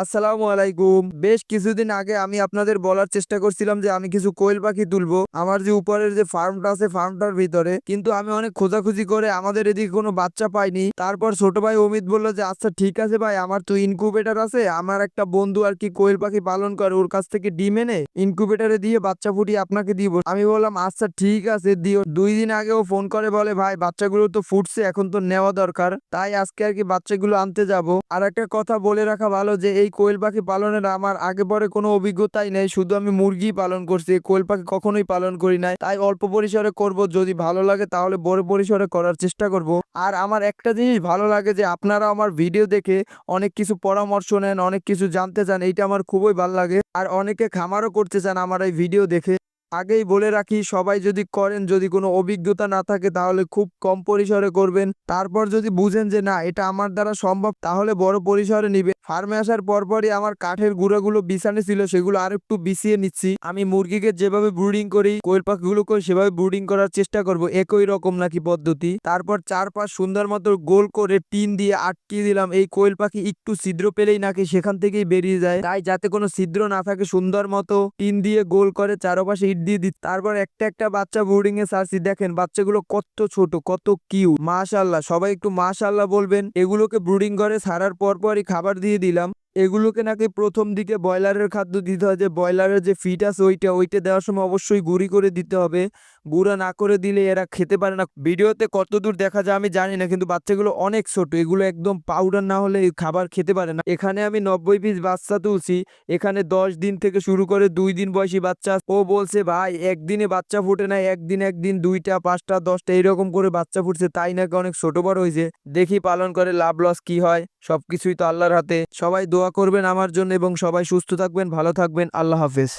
আসসালামু আলাইকুম। বেশ কিছুদিন আগে আমি আপনাদের বলার চেষ্টা করছিলাম যে আমি কিছু কোয়েল পাখি তুলবো। আমার যে উপরের যে ফার্মটা আছে ফার্মটার ভিতরে, কিন্তু আমি অনেক খোঁজাখুঁজি করে আমাদের এদিকে কোনো বাচ্চা পাইনি। তারপর ছোট ভাই অমিত বলল যে আচ্ছা ঠিক আছে ভাই, আমার তো ইনকিউবেটর আছে। আমার একটা বন্ধু আর কি কোয়েল পাখি পালন করে, ওর কাছ থেকে ডিম এনে ইনকিউবেটরে দিয়ে বাচ্চা ফুটিয়ে আপনাকে দিব। আমি বললাম আচ্ছা ঠিক আছে, দিও। দুই দিন আগে ও ফোন করে বলে, ভাই, বাচ্চাগুলো তো ফুটছে, এখন তো নেওয়া দরকার। তাই আজকে আর কি বাচ্চাগুলো আনতে যাব। আর একটা কথা বলে রাখা ভালো যে এই কোয়েল পাখি পালনের আমার আগে পরে কোনো অভিজ্ঞতাই নেই। শুধু আমি মুরগি পালন করছি। কোয়েল পাখি কখনোই পালন করি নাই। তাই অল্প পরিসরে করব। যদি ভালো লাগে তাহলে বড় পরিসরে করার চেষ্টা করব। আর আমার একটা জিনিস ভালো লাগে যে আপনারা আমার ভিডিও দেখে অনেক কিছু পরামর্শ নেন, অনেক কিছু জানতে চান। এইটা আমার খুবই ভালো লাগে। আর অনেকে খামারও করতে চান আমার এই ভিডিও দেখে। আগেই বলে রাখি, সবাই যদি করেন, যদি কোনো অভিজ্ঞতা না থাকে, তাহলে খুব কম পরিসরে করবেন। তারপর যদি বুঝেন যে, না, এটা আমার দ্বারা সম্ভব তাহলে বড় পরিসরে নিবে ফার্মে আসার পরপরই আমার কাঠের গুঁড়াগুলো বিছানে ছিল, সেগুলো আর একটু বিছিয়ে নিচ্ছি। আমি মুরগিকে যেভাবে ব্রুডিং করি কোয়েল পাখিগুলো করে সেভাবে ব্রুডিং করার চেষ্টা করব, একই রকম নাকি পদ্ধতি। তারপর চারপাশ সুন্দর মতো গোল করে টিন দিয়ে আটকিয়ে দিলাম। এই কোয়েল পাখি একটু ছিদ্র পেলেই নাকি সেখান থেকেই বেরিয়ে যায়। তাই যাতে কোনো ছিদ্র না থাকে, সুন্দর মতো টিন দিয়ে গোল করে চারপাশে ইট দিয়ে দিত তারপর একটা একটা বাচ্চা বোর্ডিং এ সারছি দেখেন বাচ্চাগুলো কত ছোট, কত কিউ মাশাল্লাহ সবাই একটু মাশাল্লাহ বলবেন। এগুলোকে ব্রুডিং ঘরে ছাড়ার পর পরই খাবার দিয়ে দিলাম। এগুলোকে নাকি প্রথম দিকে ব্রয়লারের খাদ্য দিতে হয়। যে ব্রয়লারের যে ফিট আছে, ওইটা ওইটা দেওয়ার সময় অবশ্যই গুঁড়ি করে দিতে হবে। গুঁড়া না করে দিলে এরা খেতে পারে না। ভিডিওতে কতদূর দেখা যায় আমি জানি না, কিন্তু বাচ্চাগুলো অনেক ছোট, এগুলো একদম পাউডার না হলে খাবার খেতে পারে না। এখানে আমি নব্বই পিস বাচ্চা তুলছি, এখানে দশ দিন থেকে শুরু করে দুই দিন বয়সী বাচ্চা। ও বলছে, ভাই, একদিনে বাচ্চা ফুটে না, একদিন একদিন, দুইটা, পাঁচটা, দশটা এইরকম করে বাচ্চা ফুটছে, তাই নাকি অনেক ছোট বড় হয়েছে। দেখি পালন করে লাভ লস কি হয়, সবকিছুই তো আল্লাহর হাতে। সবাই দোয়া করবেন আমার জন্য এবং সবাই সুস্থ থাকবেন, ভালো থাকবেন, আল্লাহ হাফেজ।